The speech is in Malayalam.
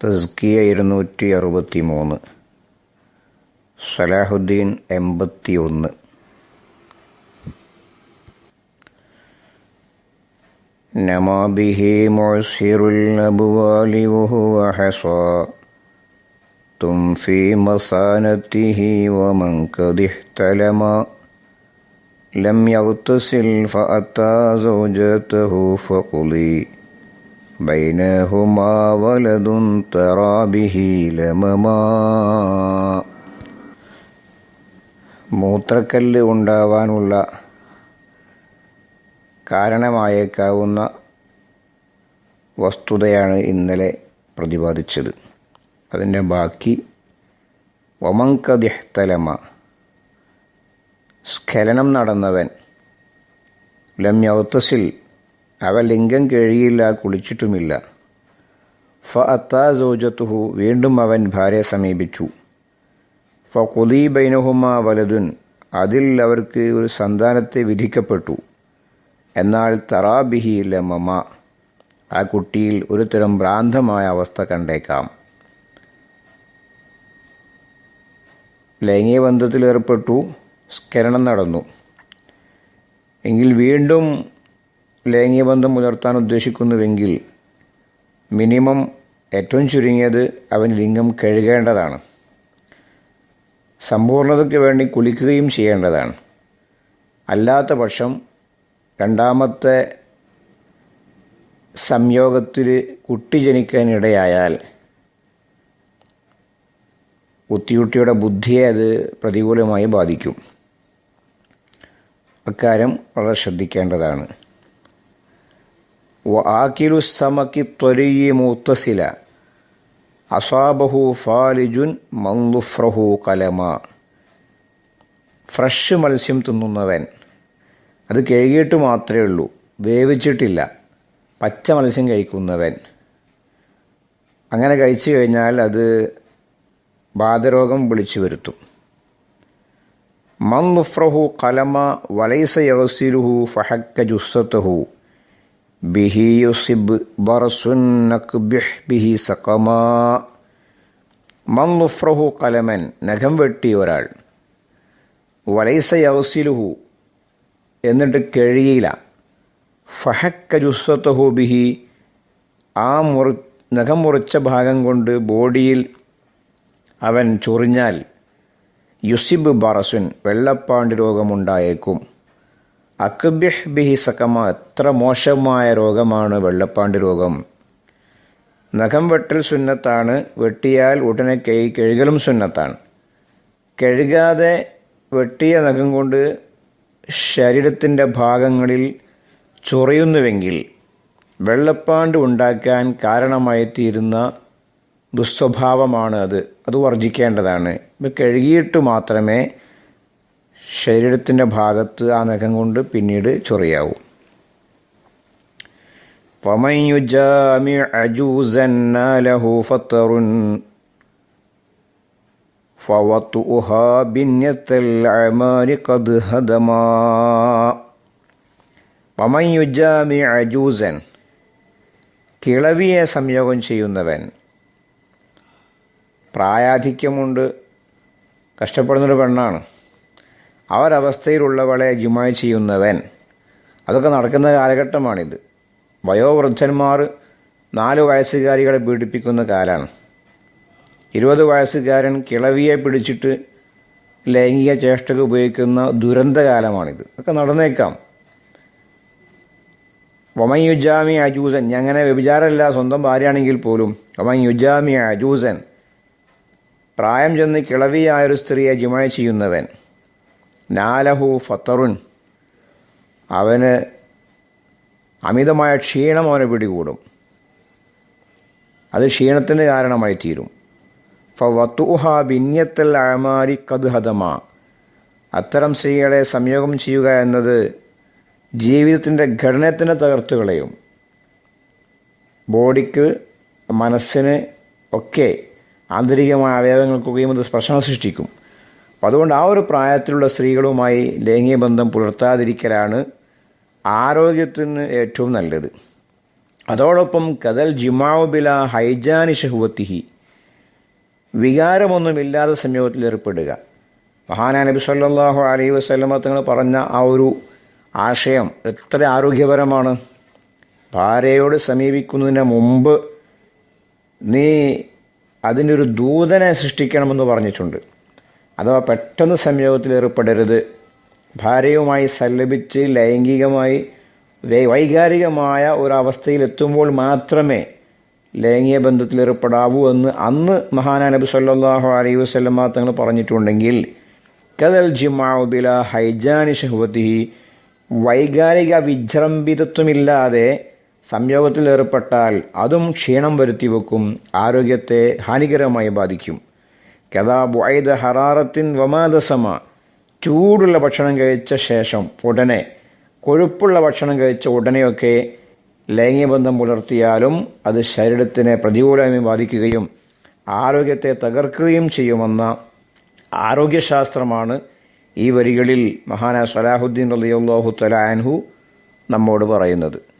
തസ്കിയ ഇരുന്നൂറ്റി അറുപത്തി മൂന്ന് സലാഹുദ്ദീൻ എൺപത്തി ഒന്ന് നമാ ബിഹി മുഅ്സിറുൽ അബ്വാലി വഹുവ ഹസാ ഫീ മസാനത്തിഹി വമൻ ഖദ് ഇഹ്തലമ. ലം യഗ്തസിൽ ഫഅതാ സൗജതഹു ഫഖുലി بينهما ولد ترى به لمما മൂത്രക്കല്ല് ഉണ്ടാവാനുള്ള കാരണമായേക്കാവുന്ന വസ്തുതയാണ് ഇന്നലെ പ്രതിപാദിച്ചത് അതിൻ്റെ ബാക്കി ഒമങ്കദിഹ്തലമ സ്ഖലനം നടന്നവൻ ലം യൗത്തസിൽ അവ ലിംഗം കഴിയില്ല കുളിച്ചിട്ടുമില്ല. ഫ അത്താ വീണ്ടും അവൻ ഭാര്യയെ സമീപിച്ചു. ഫ കുലീ ബൈനഹുമ വലതുൻ അതിൽ അവർക്ക് ഒരു സന്താനത്തെ വിധിക്കപ്പെട്ടു. എന്നാൽ തറാബിഹി ലമമ ആ കുട്ടിയിൽ ഒരു തരം ഭ്രാന്തമായ അവസ്ഥ കണ്ടേക്കാം. ലൈംഗിക ബന്ധത്തിലേർപ്പെട്ടു സ്ഖലനം നടന്നു. എങ്കിൽ വീണ്ടും ലൈംഗിക ബന്ധം പുലർത്താൻ ഉദ്ദേശിക്കുന്നുവെങ്കിൽ മിനിമം ഏറ്റവും ചുരുങ്ങിയത് അവൻ ലിംഗം കഴുകേണ്ടതാണ്. സമ്പൂർണതയ്ക്ക് വേണ്ടി കുളിക്കുകയും ചെയ്യേണ്ടതാണ്. അല്ലാത്ത പക്ഷം രണ്ടാമത്തെ സംയോഗത്തിൽ കുട്ടി ജനിക്കാനിടയായാൽ കുത്തിയുട്ടിയുടെ ബുദ്ധിയെ അത് പ്രതികൂലമായി ബാധിക്കും. അക്കാര്യം വളരെ ശ്രദ്ധിക്കേണ്ടതാണ്. ആക്കിലു സമക്കി ത്വരിയി മൂത്തസില അസാബഹു ഫാലിജുൻ മന്ദുഫ്രഹു കലമ ഫ്രഷ് മത്സ്യം തിന്നുന്നവൻ. അത് കഴുകിയിട്ട് മാത്രമേ ഉള്ളൂ. വേവിച്ചിട്ടില്ല. പച്ച മത്സ്യം കഴിക്കുന്നവൻ. അങ്ങനെ കഴിച്ചു കഴിഞ്ഞാൽ അത് ബാധരോഗം വിളിച്ചു വരുത്തും. മന്ദുഫ്രഹു കലമ വലൈസ യവസിലുഹു ഫഹക്ക ജുസ്സത്തഹു. ബിഹി യുസിബ് ബറസുൻ നക്ബിഹ് ബിഹി സക്കമാ മന്ദുഫ്രഹു കലമൻ നഖം വെട്ടി ഒരാൾ. വലൈസ യവസിലുഹു എന്നിട്ട് കഴിയില്ല ഫഹക്ക ജുസ്വത്തഹു ബിഹി ആ മുറി നഖം മുറിച്ച ഭാഗം കൊണ്ട് ബോഡിയിൽ അവൻ ചൊറിഞ്ഞാൽ യുസിബ് ബറസുൻ വെള്ളപ്പാണ്ട് രോഗമുണ്ടായേക്കും. അക്ബിഹ് ബിഹി സക്കമ എത്ര മോശമായ രോഗമാണ് വെള്ളപ്പാണ്ട് രോഗം. നഖം വെട്ടൽ സുന്നത്താണ് വെട്ടിയാൽ ഉടനെ കൈ കഴുകലും സുന്നത്താണ്. കഴുകാതെ വെട്ടിയ നഖം കൊണ്ട് ശരീരത്തിന്റെ ഭാഗങ്ങളിൽ ചൊറിയുന്നുവെങ്കിൽ വെള്ളപ്പാണ്ട് ഉണ്ടാക്കാൻ കാരണമായി തീരുന്ന ദുസ്വഭാവമാണ് അത്. അത് വർജിക്കേണ്ടതാണ്. ഇപ്പം കഴുകിയിട്ട് മാത്രമേ ശരീരത്തിന്റെ ഭാഗത്ത് ആ നഖം കൊണ്ട് പിന്നീട് ചൊറിയാവും. അജൂസൻ കിളവിയെ സംയോഗം ചെയ്യുന്നവൻ. പ്രായാധിക്യമുണ്ട് കഷ്ടപ്പെടുന്നൊരു പെണ്ണാണ്. ആ ഒരവസ്ഥയിലുള്ളവളെ ജുമായി ചെയ്യുന്നവൻ. അതൊക്കെ നടക്കുന്ന കാലഘട്ടമാണിത്. വയോവൃദ്ധന്മാർ നാല് വയസ്സുകാരികളെ പീഡിപ്പിക്കുന്ന കാലാണ്. ഇരുപത് വയസ്സുകാരൻ കിളവിയെ പിടിച്ചിട്ട് ലൈംഗിക ചേഷ്ടകൾ ഉപയോഗിക്കുന്ന ദുരന്തകാലമാണിത് ഒക്കെ നടന്നേക്കാം. യുജാമി അജൂസൻ. അങ്ങനെ വ്യഭിചാരമല്ല. സ്വന്തം ഭാര്യയാണെങ്കിൽ പോലും യുജാമി അജൂസൻ പ്രായം ചെന്ന് കിളവിയായൊരു സ്ത്രീയെ ജിമായ ചെയ്യുന്നവൻ. നാലഹു ഫത്തറുൻ. അവന് അമിതമായ ക്ഷീണം അവനെ പിടികൂടും. അത് ക്ഷീണത്തിന് കാരണമായി തീരും. ഫവത്തുഹ ബിന്യത്തൽ അഴമാരി കദ്ഹതമ അത്തരം സ്ത്രീകളെ സംയോഗം ചെയ്യുക എന്നത് ജീവിതത്തിന്റെ ഘടനത്തിനെ തകർത്തു ബോഡിക്ക് മനസ്സിന് ഒക്കെ ആന്തരികമായ അവയവങ്ങൾക്കൊക്കെയും അത് സ്പർശനം സൃഷ്ടിക്കും. അപ്പം അതുകൊണ്ട് ആ ഒരു പ്രായത്തിലുള്ള സ്ത്രീകളുമായി ലൈംഗിക ബന്ധം പുലർത്താതിരിക്കലാണ് ആരോഗ്യത്തിന് ഏറ്റവും നല്ലത്. അതോടൊപ്പം കതൽ ജിമാവുബില ഹൈജാനി ഷഹുവത്തിഹി വികാരമൊന്നുമില്ലാതെ സംയോഗത്തിൽ ഏർപ്പെടുക. മഹാനാ നബി സല്ലാഹു അലൈഹി വസല്ലമ തങ്ങൾ പറഞ്ഞ ആ ഒരു ആശയം എത്ര ആരോഗ്യപരമാണ്. ഭാര്യയോട് സമീപിക്കുന്നതിന് മുമ്പ് നീ അതിനൊരു ദൂതനെ സൃഷ്ടിക്കണമെന്ന് പറഞ്ഞിട്ടുണ്ട്. അഥവാ പെട്ടെന്ന് സംയോഗത്തിൽ ഏർപ്പെടരുത് ഭാര്യയുമായി സല്ലപിച്ച് ലൈംഗികമായി വൈകാരികമായ ഒരവസ്ഥയിൽ എത്തുമ്പോൾ മാത്രമേ ലൈംഗിക ബന്ധത്തിൽ ഏർപ്പെടാവൂ എന്ന് അന്ന് മഹാനാ നബി സല്ലല്ലാഹു അലൈഹി വസല്ലമ തങ്ങൾ പറഞ്ഞിട്ടുണ്ടെങ്കിൽ കദൽ ജിമാബില ഹൈജാനി ഷഹ്വത്തിഹി വൈകാരിക വിജൃംഭിതത്വമില്ലാതെ സംയോഗത്തിൽ ഏർപ്പെട്ടാൽ അതും ക്ഷീണം വരുത്തി വെക്കും ആരോഗ്യത്തെ ഹാനികരമായി ബാധിക്കും. കഥാ ബുഐദ ഹറാറത്തിൻ വമാദസമ. ചൂടുള്ള ഭക്ഷണം കഴിച്ച ശേഷം ഉടനെ കൊഴുപ്പുള്ള ഭക്ഷണം കഴിച്ച ഉടനെയൊക്കെ ലൈംഗികബന്ധം പുലർത്തിയാലും അത് ശരീരത്തിനെ പ്രതികൂലമായി ബാധിക്കുകയും ആരോഗ്യത്തെ തകർക്കുകയും ചെയ്യുമെന്ന ആരോഗ്യശാസ്ത്രമാണ് ഈ വരികളിൽ മഹാന സലാഹുദ്ദീൻ റളിയല്ലാഹു തലാൻഹു നമ്മോട് പറയുന്നത്.